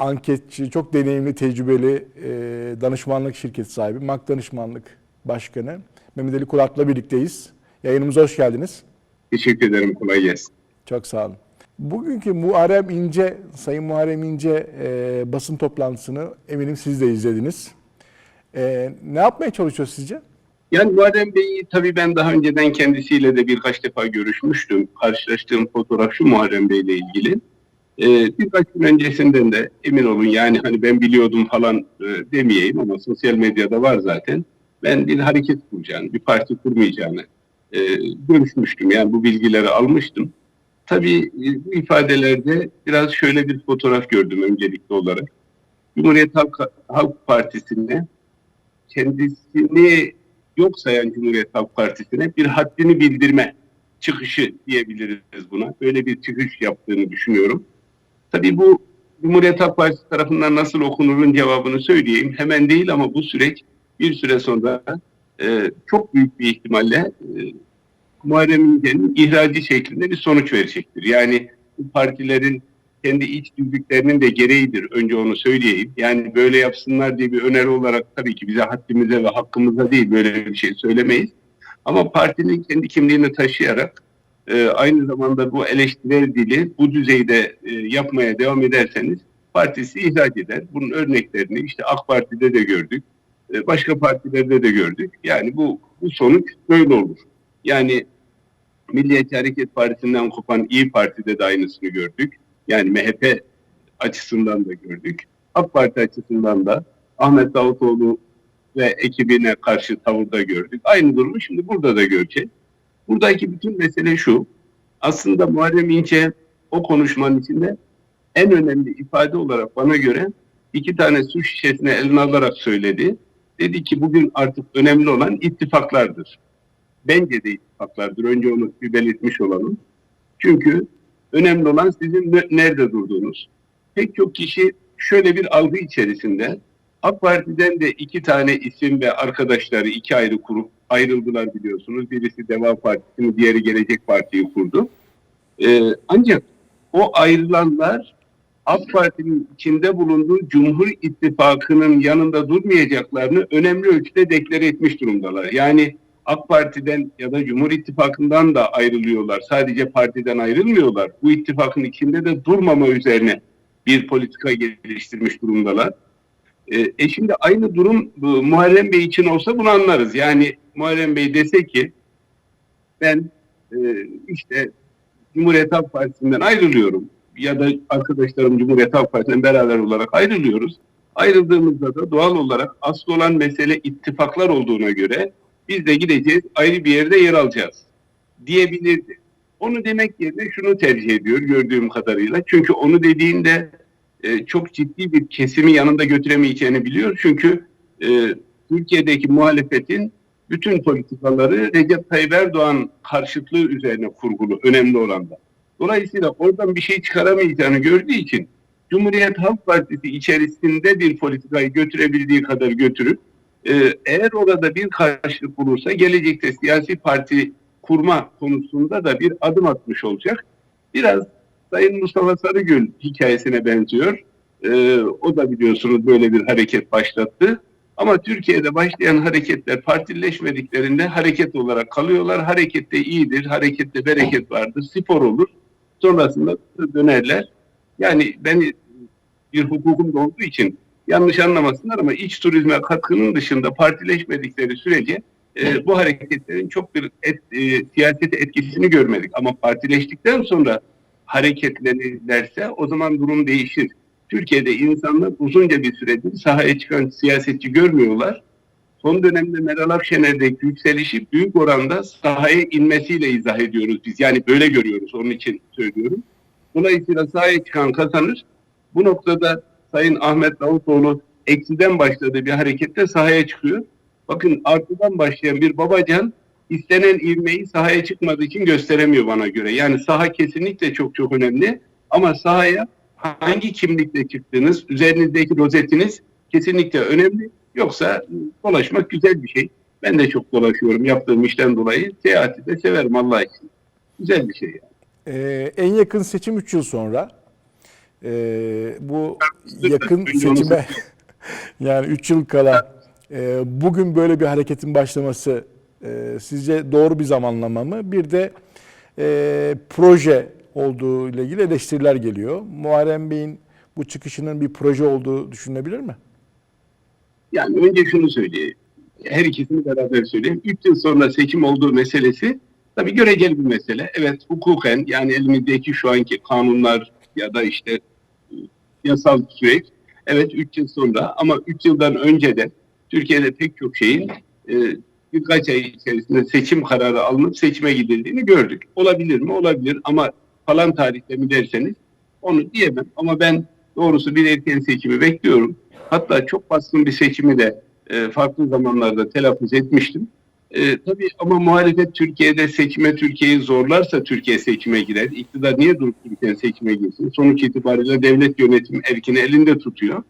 anketçi, çok deneyimli, tecrübeli e, danışmanlık şirketi sahibi, MAK Danışmanlık Başkanı Mehmet Ali Kulat'la birlikteyiz. Yayınımıza hoş geldiniz. Teşekkür ederim. Kolay gelsin. Çok sağ olun. Bugünkü Muharrem İnce, Sayın Muharrem İnce e, basın toplantısını eminim siz de izlediniz. E, ne yapmaya çalışıyor sizce? Yani Muharrem Bey'i tabii ben daha önceden kendisiyle de birkaç defa görüşmüştüm. Karşılaştığım fotoğraf şu Muharrem Bey'le ilgili. Ee, birkaç gün öncesinden de emin olun yani hani ben biliyordum falan e, demeyeyim ama sosyal medyada var zaten. Ben bir hareket kuracağını, bir parti kurmayacağını e, görüşmüştüm. Yani bu bilgileri almıştım. Tabii e, bu ifadelerde biraz şöyle bir fotoğraf gördüm öncelikli olarak. Cumhuriyet Halk, Halk Partisi'ne kendisini yok sayan Cumhuriyet Halk Partisi'ne bir haddini bildirme çıkışı diyebiliriz buna. Böyle bir çıkış yaptığını düşünüyorum. Tabii bu Cumhuriyet Halk Partisi tarafından nasıl okunurun cevabını söyleyeyim. Hemen değil ama bu süreç bir süre sonra e, çok büyük bir ihtimalle e, Muharrem İnce'nin ihracı şeklinde bir sonuç verecektir. Yani bu partilerin kendi iç düzlüklerinin de gereğidir. Önce onu söyleyeyim. Yani böyle yapsınlar diye bir öneri olarak tabii ki bize haddimize ve hakkımıza değil böyle bir şey söylemeyiz. Ama partinin kendi kimliğini taşıyarak e, aynı zamanda bu eleştirel dili bu düzeyde e, yapmaya devam ederseniz partisi ihraç eder. Bunun örneklerini işte AK Parti'de de gördük. e, başka partilerde de gördük. Yani bu, bu sonuç böyle olur. Yani Milliyetçi Hareket Partisi'nden kopan İyi Parti'de de aynısını gördük. Yani MHP açısından da gördük. AK Parti açısından da Ahmet Davutoğlu ve ekibine karşı tavırda gördük. Aynı durumu şimdi burada da göreceğiz. Buradaki bütün mesele şu. Aslında Muharrem İnce o konuşmanın içinde en önemli ifade olarak bana göre iki tane su şişesine eline alarak söyledi. Dedi ki bugün artık önemli olan ittifaklardır. Bence de ittifaklardır. Önce onu bir belirtmiş olalım. Çünkü önemli olan sizin ne- nerede durduğunuz. Pek çok kişi şöyle bir algı içerisinde AK Parti'den de iki tane isim ve arkadaşları iki ayrı kurup ayrıldılar biliyorsunuz. Birisi Deva Partisi'ni, diğeri Gelecek Parti'yi kurdu. Ee, ancak o ayrılanlar AK Parti'nin içinde bulunduğu Cumhur İttifakı'nın yanında durmayacaklarını önemli ölçüde deklare etmiş durumdalar. Yani AK Parti'den ya da Cumhur İttifakı'ndan da ayrılıyorlar. Sadece partiden ayrılmıyorlar. Bu ittifakın içinde de durmama üzerine bir politika geliştirmiş durumdalar. E, e şimdi aynı durum bu, Muharrem Bey için olsa bunu anlarız. Yani Muharrem Bey dese ki ben e, işte Cumhuriyet Halk Partisi'nden ayrılıyorum ya da arkadaşlarım Cumhuriyet Halk Partisi'nden beraber olarak ayrılıyoruz. Ayrıldığımızda da doğal olarak asıl olan mesele ittifaklar olduğuna göre biz de gideceğiz ayrı bir yerde yer alacağız diyebilirdi. Onu demek yerine şunu tercih ediyor gördüğüm kadarıyla. Çünkü onu dediğinde e, çok ciddi bir kesimi yanında götüremeyeceğini biliyor. Çünkü e, Türkiye'deki muhalefetin bütün politikaları Recep Tayyip Erdoğan karşıtlığı üzerine kurgulu, önemli olan da. Dolayısıyla oradan bir şey çıkaramayacağını gördüğü için Cumhuriyet Halk Partisi içerisinde bir politikayı götürebildiği kadar götürüp e, eğer orada bir karşılık bulursa gelecekte siyasi parti kurma konusunda da bir adım atmış olacak. Biraz Sayın Mustafa Sarıgül hikayesine benziyor. Ee, o da biliyorsunuz böyle bir hareket başlattı. Ama Türkiye'de başlayan hareketler partilleşmediklerinde hareket olarak kalıyorlar. Harekette iyidir, harekette bereket vardır, spor olur. Sonrasında dönerler. Yani ben bir hukukum da olduğu için yanlış anlamasınlar ama iç turizme katkının dışında partileşmedikleri sürece e, bu hareketlerin çok bir et, e, siyasete etkisini görmedik. Ama partileştikten sonra hareketlenirlerse o zaman durum değişir. Türkiye'de insanlar uzunca bir süredir sahaya çıkan siyasetçi görmüyorlar. Son dönemde Meral Akşener'deki yükselişi büyük oranda sahaya inmesiyle izah ediyoruz biz. Yani böyle görüyoruz onun için söylüyorum. Dolayısıyla sahaya çıkan kazanır. Bu noktada Sayın Ahmet Davutoğlu eksiden başladığı bir harekette sahaya çıkıyor. Bakın artıdan başlayan bir babacan istenen ivmeyi sahaya çıkmadığı için gösteremiyor bana göre. Yani saha kesinlikle çok çok önemli ama sahaya hangi kimlikle çıktığınız, üzerinizdeki rozetiniz kesinlikle önemli. Yoksa dolaşmak güzel bir şey. Ben de çok dolaşıyorum yaptığım işten dolayı. Seyahati de severim Allah için. Güzel bir şey yani. Ee, en yakın seçim 3 yıl sonra. Ee, bu yakın seçime yani 3 yıl kala e, bugün böyle bir hareketin başlaması e, sizce doğru bir zamanlama mı? Bir de e, proje olduğu ile ilgili eleştiriler geliyor. Muharrem Bey'in bu çıkışının bir proje olduğu düşünülebilir mi? Yani önce şunu söyleyeyim. Her ikisini beraber söyleyeyim. Üç yıl sonra seçim olduğu meselesi tabii göreceli bir mesele. Evet hukuken yani elimizdeki şu anki kanunlar ya da işte e, yasal süreç evet üç yıl sonra ama üç yıldan önce de Türkiye'de pek çok şeyin e, birkaç ay içerisinde seçim kararı alınıp seçime gidildiğini gördük. Olabilir mi? Olabilir ama falan tarihte mi derseniz onu diyemem. Ama ben doğrusu bir erken seçimi bekliyorum. Hatta çok baskın bir seçimi de e, farklı zamanlarda telaffuz etmiştim. E, tabii ama muhalefet Türkiye'de seçime Türkiye'yi zorlarsa Türkiye seçime girer. İktidar niye durup dururken seçime girsin? Sonuç itibariyle devlet yönetim erkini elinde tutuyor.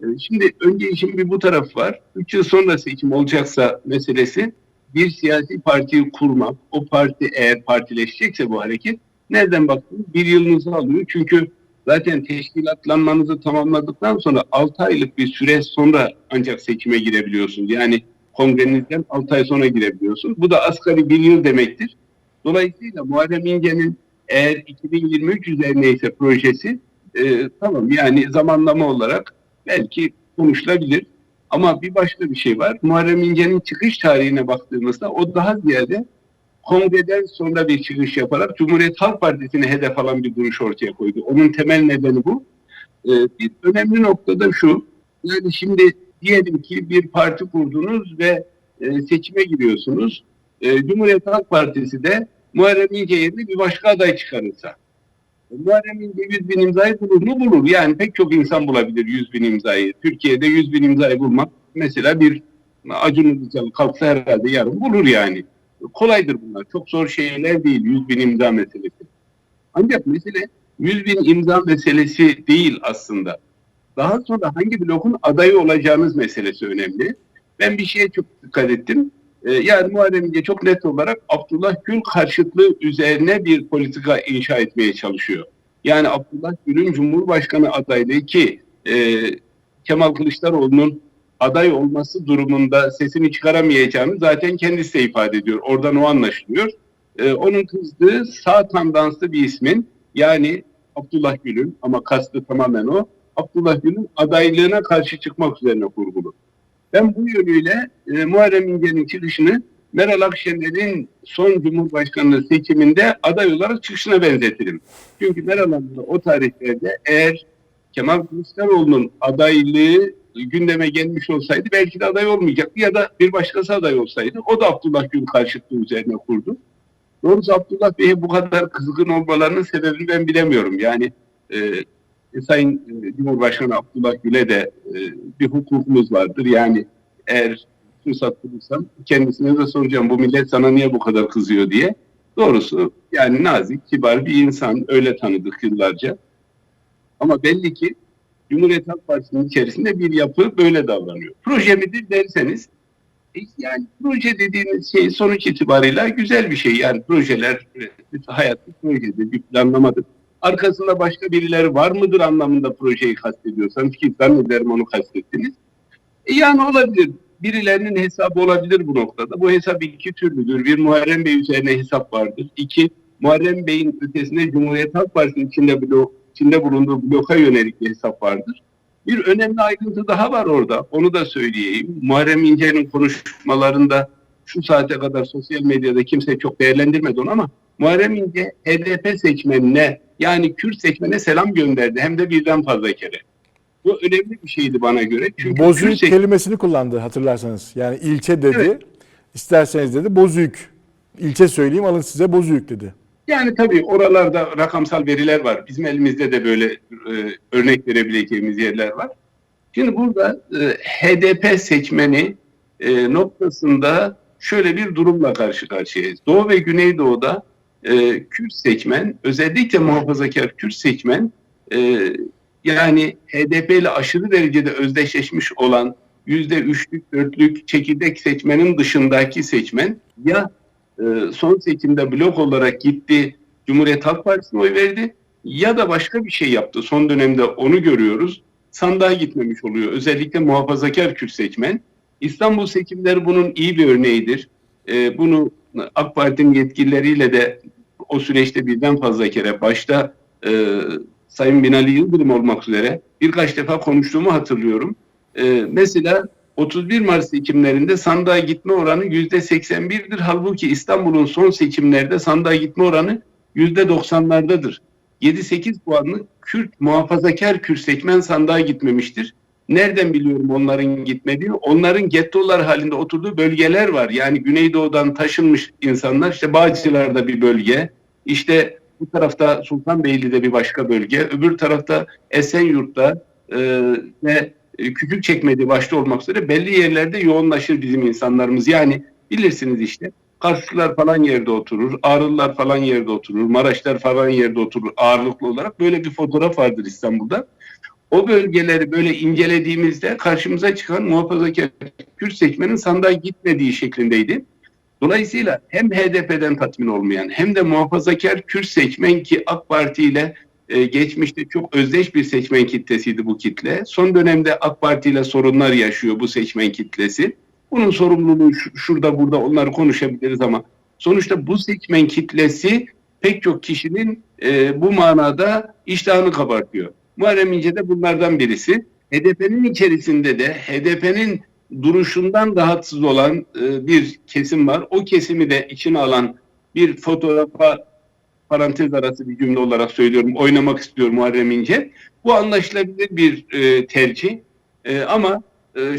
E, şimdi önce işin bir bu taraf var. Üç yıl sonra seçim olacaksa meselesi bir siyasi partiyi kurmak. O parti eğer partileşecekse bu hareket nereden baktınız? Bir yılınızı alıyor. Çünkü zaten teşkilatlanmanızı tamamladıktan sonra 6 aylık bir süre sonra ancak seçime girebiliyorsunuz. Yani kongrenizden 6 ay sonra girebiliyorsunuz. Bu da asgari bir yıl demektir. Dolayısıyla Muharrem İnce'nin eğer 2023 üzerine ise projesi e, tamam yani zamanlama olarak belki konuşulabilir. Ama bir başka bir şey var. Muharrem İnce'nin çıkış tarihine baktığımızda o daha ziyade kongreden sonra bir çıkış yaparak Cumhuriyet Halk Partisi'ne hedef alan bir duruş ortaya koydu. Onun temel nedeni bu. Ee, bir önemli noktada şu. Yani şimdi diyelim ki bir parti kurdunuz ve e, seçime giriyorsunuz. E, Cumhuriyet Halk Partisi de Muharrem İnce yerine bir başka aday çıkarırsa. Muharrem İnce 100 bin imzayı bulur mu? Bulur. Yani pek çok insan bulabilir 100 bin imzayı. Türkiye'de 100 bin imzayı bulmak mesela bir Acun Ilıcalı kalksa herhalde yarın bulur yani kolaydır bunlar. Çok zor şeyler değil 100 bin imza meselesi. Ancak mesele 100 bin imza meselesi değil aslında. Daha sonra hangi blokun adayı olacağınız meselesi önemli. Ben bir şeye çok dikkat ettim. Ee, yani Muharrem İnce çok net olarak Abdullah Gül karşıtlığı üzerine bir politika inşa etmeye çalışıyor. Yani Abdullah Gül'ün Cumhurbaşkanı adaylığı ki e, Kemal Kılıçdaroğlu'nun aday olması durumunda sesini çıkaramayacağını zaten kendisi de ifade ediyor. Oradan o anlaşılıyor. Ee, onun kızdığı sağ tandanslı bir ismin yani Abdullah Gül'ün ama kastı tamamen o. Abdullah Gül'ün adaylığına karşı çıkmak üzerine kurgulu. Ben bu yönüyle e, Muharrem İnce'nin çıkışını Meral Akşener'in son Cumhurbaşkanlığı seçiminde aday olarak çıkışına benzetirim. Çünkü Meral Hanım o tarihlerde eğer Kemal Kılıçdaroğlu'nun adaylığı gündeme gelmiş olsaydı belki de aday olmayacaktı ya da bir başkası aday olsaydı o da Abdullah Gül karşıtlığı üzerine kurdu. Doğrusu Abdullah Bey'e bu kadar kızgın olmalarının sebebini ben bilemiyorum. Yani e, Sayın e, Cumhurbaşkanı Abdullah Gül'e de e, bir hukukumuz vardır. Yani eğer fırsat bulursam kendisine de soracağım bu millet sana niye bu kadar kızıyor diye. Doğrusu yani nazik, kibar bir insan öyle tanıdık yıllarca. Ama belli ki Cumhuriyet Halk Partisi'nin içerisinde bir yapı böyle davranıyor. Proje midir derseniz e, yani proje dediğiniz şey sonuç itibarıyla güzel bir şey. Yani projeler e, hayat bir projedir, bir planlamadır. Arkasında başka birileri var mıdır anlamında projeyi kastediyorsanız ki zannederim onu kastettiniz. E yani olabilir. Birilerinin hesabı olabilir bu noktada. Bu hesap iki türlüdür. Bir Muharrem Bey üzerine hesap vardır. İki Muharrem Bey'in ötesinde Cumhuriyet Halk Partisi'nin içinde blok, içinde bulunduğu bloka yönelik bir hesap vardır. Bir önemli ayrıntı daha var orada. Onu da söyleyeyim. Muharrem İnce'nin konuşmalarında şu saate kadar sosyal medyada kimse çok değerlendirmedi onu ama Muharrem İnce HDP seçmenine yani Kürt seçmene selam gönderdi. Hem de birden fazla kere. Bu önemli bir şeydi bana göre. Çünkü Bozüyük Kürt kelimesini kullandı hatırlarsanız. Yani ilçe dedi. Evet. İsterseniz dedi Bozüyük. İlçe söyleyeyim alın size Bozüyük dedi. Yani tabii oralarda rakamsal veriler var. Bizim elimizde de böyle e, örnek verebileceğimiz yerler var. Şimdi burada e, HDP seçmeni e, noktasında şöyle bir durumla karşı karşıyayız. Doğu ve Güneydoğu'da e, Kürt seçmen, özellikle muhafazakar Kürt seçmen e, yani HDP ile aşırı derecede özdeşleşmiş olan yüzde üçlük, dörtlük çekirdek seçmenin dışındaki seçmen ya e, son seçimde blok olarak gitti Cumhuriyet Halk Partisi'ne oy verdi ya da başka bir şey yaptı. Son dönemde onu görüyoruz. Sandığa gitmemiş oluyor. Özellikle muhafazakar Kürt seçmen. İstanbul seçimleri bunun iyi bir örneğidir. Ee, bunu AK Parti'nin yetkilileriyle de o süreçte birden fazla kere başta e, Sayın Binali Yıldırım olmak üzere birkaç defa konuştuğumu hatırlıyorum. Ee, mesela 31 Mart seçimlerinde sandığa gitme oranı yüzde 81'dir. Halbuki İstanbul'un son seçimlerde sandığa gitme oranı yüzde 90'lardadır. 7-8 puanlı Kürt, muhafazakar Kürt seçmen sandığa gitmemiştir. Nereden biliyorum onların gitmediğini? Onların gettolar halinde oturduğu bölgeler var. Yani Güneydoğu'dan taşınmış insanlar. İşte Bağcılar'da bir bölge. İşte bu tarafta Sultanbeyli'de bir başka bölge. Öbür tarafta Esenyurt'ta e, ve Küçükçekmece başta olmak üzere belli yerlerde yoğunlaşır bizim insanlarımız. Yani bilirsiniz işte Karslılar falan yerde oturur, Ağrılılar falan yerde oturur, Maraşlar falan yerde oturur ağırlıklı olarak. Böyle bir fotoğraf vardır İstanbul'da. O bölgeleri böyle incelediğimizde karşımıza çıkan muhafazakar Kürt seçmenin sandığa gitmediği şeklindeydi. Dolayısıyla hem HDP'den tatmin olmayan hem de muhafazakar Kürt seçmen ki AK Parti ile e, geçmişte çok özdeş bir seçmen kitlesiydi bu kitle. Son dönemde AK Parti ile sorunlar yaşıyor bu seçmen kitlesi. Bunun sorumluluğu şu- şurada burada onları konuşabiliriz ama sonuçta bu seçmen kitlesi pek çok kişinin e, bu manada iştahını kabartıyor. Muharrem İnce de bunlardan birisi. HDP'nin içerisinde de HDP'nin duruşundan rahatsız olan e, bir kesim var. O kesimi de içine alan bir fotoğrafa parantez arası bir cümle olarak söylüyorum. Oynamak istiyor Muharrem İnce. Bu anlaşılabilir bir e, tercih. E, ama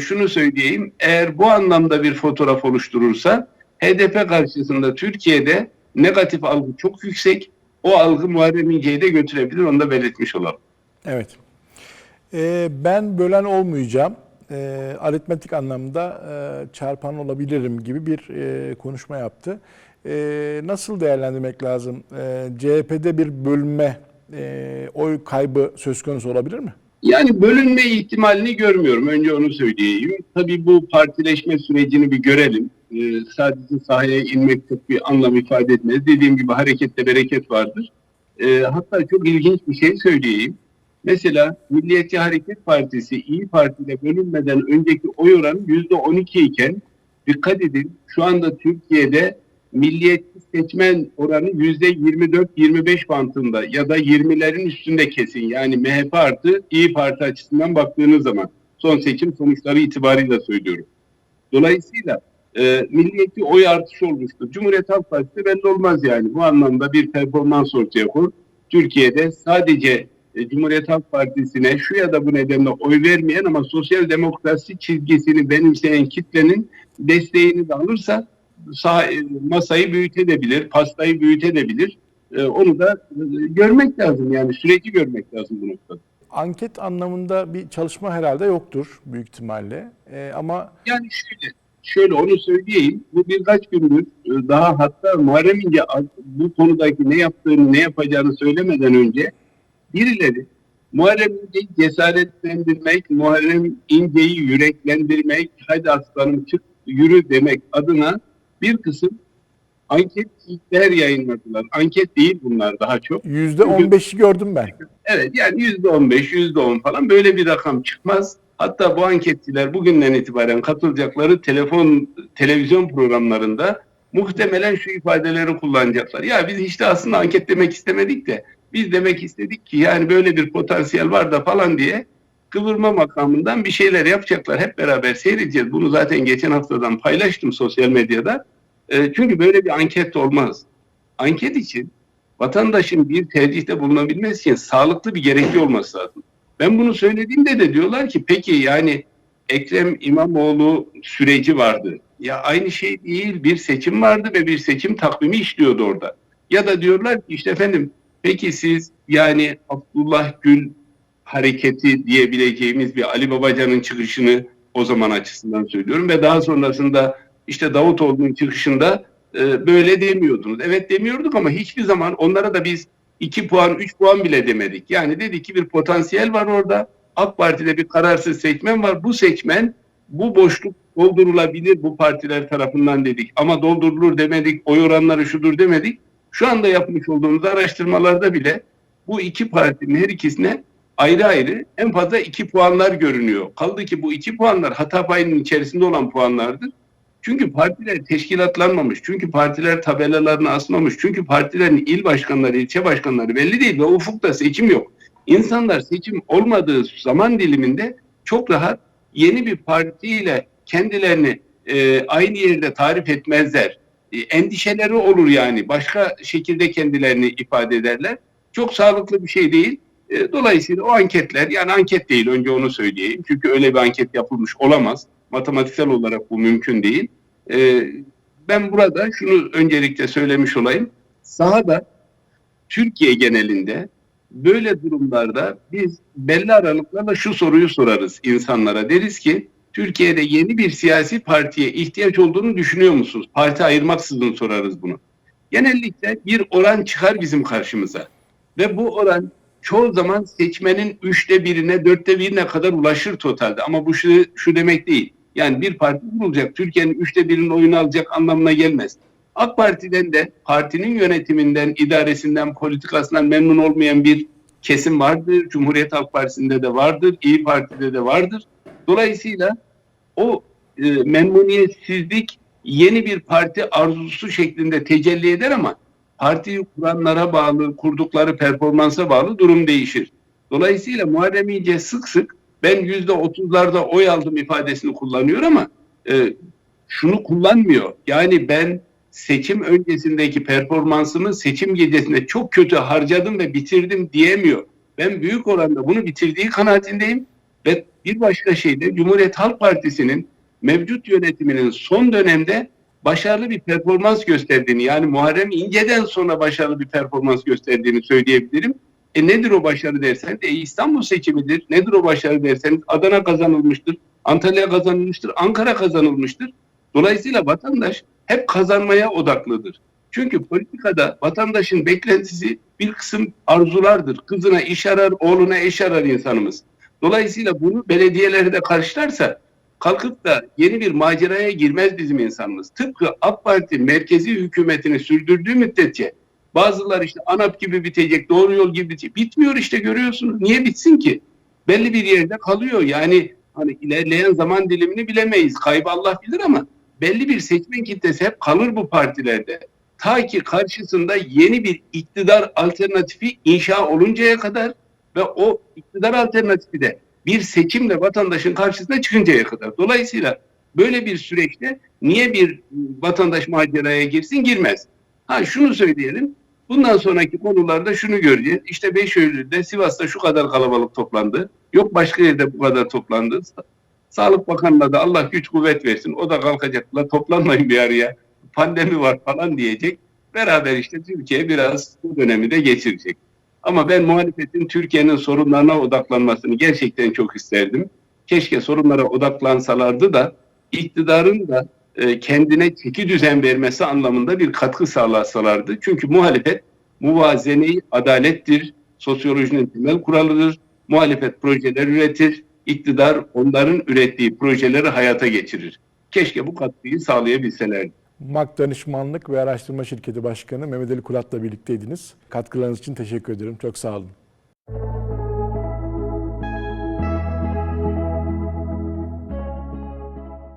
şunu söyleyeyim. Eğer bu anlamda bir fotoğraf oluşturursa HDP karşısında Türkiye'de negatif algı çok yüksek. O algı Muharrem İnce'yi de götürebilir. Onu da belirtmiş olalım. Evet. Ee, ben bölen olmayacağım. Ee, aritmetik anlamda e, çarpan olabilirim gibi bir e, konuşma yaptı. Ee, nasıl değerlendirmek lazım? Ee, CHP'de bir bölünme, e, oy kaybı söz konusu olabilir mi? Yani bölünme ihtimalini görmüyorum. Önce onu söyleyeyim. Tabii bu partileşme sürecini bir görelim. Ee, sadece sahaya inmek çok bir anlam ifade etmez. Dediğim gibi harekette bereket vardır. Ee, hatta çok ilginç bir şey söyleyeyim. Mesela Milliyetçi Hareket Partisi İyi Parti ile bölünmeden önceki oy oranı yüzde 12 iken dikkat edin şu anda Türkiye'de milliyetçi seçmen oranı yüzde 24-25 bantında ya da 20'lerin üstünde kesin. Yani MHP artı İyi Parti açısından baktığınız zaman son seçim sonuçları itibarıyla söylüyorum. Dolayısıyla e, milliyetçi oy artışı olmuştur. Cumhuriyet Halk Partisi belli olmaz yani. Bu anlamda bir performans ortaya koy. Türkiye'de sadece e, Cumhuriyet Halk Partisi'ne şu ya da bu nedenle oy vermeyen ama sosyal demokrasi çizgisini benimseyen kitlenin desteğini de alırsa sağ, e, masayı büyütebilir, pastayı büyütebilir. E, onu da e, görmek lazım yani süreci görmek lazım bu noktada. Anket anlamında bir çalışma herhalde yoktur büyük ihtimalle. Ee, ama Yani şöyle, şöyle onu söyleyeyim. Bu birkaç gündür e, daha hatta Muharrem İnce bu konudaki ne yaptığını, ne yapacağını söylemeden önce birileri Muharrem İnce'yi cesaretlendirmek, Muharrem İnce'yi yüreklendirmek, hadi aslanım çık yürü demek adına bir kısım anketler yayınladılar. Anket değil bunlar daha çok. %15'i gördüm ben. Evet yani yüzde on beş, yüzde on falan böyle bir rakam çıkmaz. Hatta bu anketçiler bugünden itibaren katılacakları telefon, televizyon programlarında muhtemelen şu ifadeleri kullanacaklar. Ya biz işte aslında anket demek istemedik de biz demek istedik ki yani böyle bir potansiyel var da falan diye kıvırma makamından bir şeyler yapacaklar. Hep beraber seyredeceğiz. Bunu zaten geçen haftadan paylaştım sosyal medyada. E, çünkü böyle bir anket olmaz. Anket için vatandaşın bir tercihte bulunabilmesi için sağlıklı bir gerekli olması lazım. Ben bunu söylediğimde de diyorlar ki peki yani Ekrem İmamoğlu süreci vardı. Ya aynı şey değil bir seçim vardı ve bir seçim takvimi işliyordu orada. Ya da diyorlar ki işte efendim peki siz yani Abdullah Gül hareketi diyebileceğimiz bir Ali Babacan'ın çıkışını o zaman açısından söylüyorum ve daha sonrasında işte Davutoğlu'nun çıkışında e, böyle demiyordunuz. Evet demiyorduk ama hiçbir zaman onlara da biz 2 puan, 3 puan bile demedik. Yani dedik ki bir potansiyel var orada. AK Parti'de bir kararsız seçmen var. Bu seçmen bu boşluk doldurulabilir bu partiler tarafından dedik. Ama doldurulur demedik, oy oranları şudur demedik. Şu anda yapmış olduğumuz araştırmalarda bile bu iki partinin her ikisine ayrı ayrı en fazla iki puanlar görünüyor. Kaldı ki bu iki puanlar hata payının içerisinde olan puanlardır. Çünkü partiler teşkilatlanmamış. Çünkü partiler tabelalarını asmamış. Çünkü partilerin il başkanları, ilçe başkanları belli değil ve ufukta seçim yok. İnsanlar seçim olmadığı zaman diliminde çok rahat yeni bir partiyle kendilerini e, aynı yerde tarif etmezler. E, endişeleri olur yani. Başka şekilde kendilerini ifade ederler. Çok sağlıklı bir şey değil. E, dolayısıyla o anketler yani anket değil önce onu söyleyeyim. Çünkü öyle bir anket yapılmış olamaz. Matematiksel olarak bu mümkün değil. E, ben burada şunu öncelikle söylemiş olayım. Sahada Türkiye genelinde böyle durumlarda biz belli aralıklarla şu soruyu sorarız insanlara. Deriz ki Türkiye'de yeni bir siyasi partiye ihtiyaç olduğunu düşünüyor musunuz? Parti ayırmaksızın sorarız bunu. Genellikle bir oran çıkar bizim karşımıza. Ve bu oran çoğu zaman seçmenin üçte birine, dörtte birine kadar ulaşır totalde. Ama bu şu, şu demek değil. Yani bir parti kurulacak, Türkiye'nin üçte birinin oyunu alacak anlamına gelmez. AK Parti'den de partinin yönetiminden, idaresinden, politikasından memnun olmayan bir kesim vardır. Cumhuriyet Halk Partisi'nde de vardır, İyi Parti'de de vardır. Dolayısıyla o e, memnuniyetsizlik yeni bir parti arzusu şeklinde tecelli eder ama partiyi kuranlara bağlı, kurdukları performansa bağlı durum değişir. Dolayısıyla Muharrem İnce sık sık ben yüzde otuzlarda oy aldım ifadesini kullanıyor ama e, şunu kullanmıyor. Yani ben seçim öncesindeki performansımı seçim gecesinde çok kötü harcadım ve bitirdim diyemiyor. Ben büyük oranda bunu bitirdiği kanaatindeyim ve bir başka şey de Cumhuriyet Halk Partisi'nin mevcut yönetiminin son dönemde başarılı bir performans gösterdiğini yani Muharrem İnce'den sonra başarılı bir performans gösterdiğini söyleyebilirim. E nedir o başarı derseniz e İstanbul seçimidir. Nedir o başarı derseniz Adana kazanılmıştır, Antalya kazanılmıştır, Ankara kazanılmıştır. Dolayısıyla vatandaş hep kazanmaya odaklıdır. Çünkü politikada vatandaşın beklentisi bir kısım arzulardır. Kızına iş arar, oğluna eş arar insanımız. Dolayısıyla bunu belediyelerde karşılarsa kalkıp da yeni bir maceraya girmez bizim insanımız. Tıpkı AK Parti merkezi hükümetini sürdürdüğü müddetçe bazıları işte ANAP gibi bitecek, doğru yol gibi bitecek. Bitmiyor işte görüyorsunuz. Niye bitsin ki? Belli bir yerde kalıyor. Yani hani ilerleyen zaman dilimini bilemeyiz. Kaybı Allah bilir ama belli bir seçmen kitlesi hep kalır bu partilerde. Ta ki karşısında yeni bir iktidar alternatifi inşa oluncaya kadar ve o iktidar alternatifi de bir seçimle vatandaşın karşısına çıkıncaya kadar. Dolayısıyla böyle bir süreçte niye bir vatandaş maceraya girsin? Girmez. Ha şunu söyleyelim. Bundan sonraki konularda şunu göreceğiz. İşte Beşöğlü'de, Sivas'ta şu kadar kalabalık toplandı. Yok başka yerde bu kadar toplandı. Sağlık Bakanı'na da Allah güç kuvvet versin. O da kalkacak. La toplanmayın bir araya. Pandemi var falan diyecek. Beraber işte Türkiye biraz bu dönemi de geçirecek. Ama ben muhalefetin Türkiye'nin sorunlarına odaklanmasını gerçekten çok isterdim. Keşke sorunlara odaklansalardı da iktidarın da e, kendine çeki düzen vermesi anlamında bir katkı sağlasalardı. Çünkü muhalefet muvazeneyi adalettir, sosyolojinin temel kuralıdır. Muhalefet projeler üretir, iktidar onların ürettiği projeleri hayata geçirir. Keşke bu katkıyı sağlayabilselerdi. MAK Danışmanlık ve Araştırma Şirketi Başkanı Mehmet Ali Kulat'la birlikteydiniz. Katkılarınız için teşekkür ederim. Çok sağ olun.